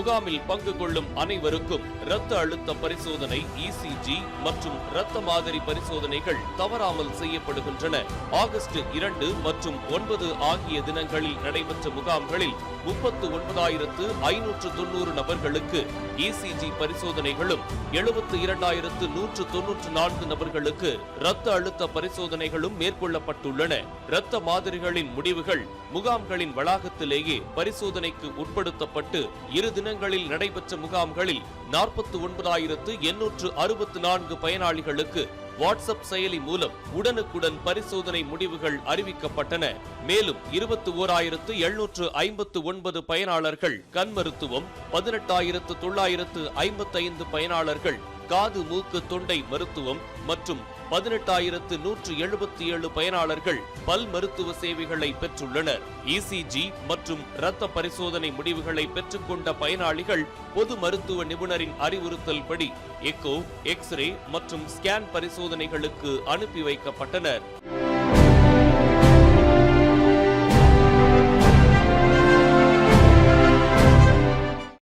முகாமில் பங்கு கொள்ளும் அனைவருக்கும் இரத்த அழுத்த பரிசோதனை இசிஜி மற்றும் இரத்த மாதிரி பரிசோதனைகள் தவறாமல் செய்யப்படுகின்றன. ஆகஸ்ட் இரண்டு மற்றும் ஒன்பது ஆகிய தினங்களில் நடைபெற்ற முகாம்களில் முப்பத்து ஒன்பதாயிரத்து ஐநூற்று தொன்னூறு நபர்களுக்கு இசிஜி பரிசோதனைகளும் எழுபத்து இரண்டாயிரத்து நூற்று தொன்னூற்று நான்கு நபர்களுக்கு இரத்த அழுத்த பரிசோதனைகளும் மேற்கொள்ளப்பட்டுள்ளன. இரத்த மாதிரிகளின் முடிவுகள் முகாம்களின் வளாகத்திலேயே பரிசோதனைக்கு உட்படுத்தப்பட்டு இரு தின தினங்களில் நடைபெற்ற முகாம்களில் நாற்பத்தி ஒன்பதாயிரத்து எண்ணூற்று அறுபத்தி நான்கு பயனாளிகளுக்கு வாட்ஸ்அப் செயலி மூலம் உடனுக்குடன் பரிசோதனை முடிவுகள் அறிவிக்கப்பட்டன. மேலும் இருபத்தி ஓராயிரத்து எழுநூற்று ஐம்பத்து ஒன்பது பயனாளர்கள் கண் மருத்துவம் பதினெட்டாயிரத்து தொள்ளாயிரத்து ஐம்பத்தைந்து பயனாளர்கள் காது மூக்கு தொண்டை மருத்துவம் மற்றும் பதினெட்டாயிரத்து நூற்று எழுபத்தி ஏழு பயனாளர்கள் பல் மருத்துவ சேவைகளை பெற்றுள்ளனர். இசிஜி மற்றும் இரத்த பரிசோதனை முடிவுகளை பெற்றுக்கொண்ட பயனாளிகள் பொது மருத்துவ நிபுணரின் அறிவுறுத்தல்படி எக்கோ எக்ஸ்ரே மற்றும் ஸ்கேன் பரிசோதனைகளுக்கு அனுப்பி வைக்கப்பட்டனர்.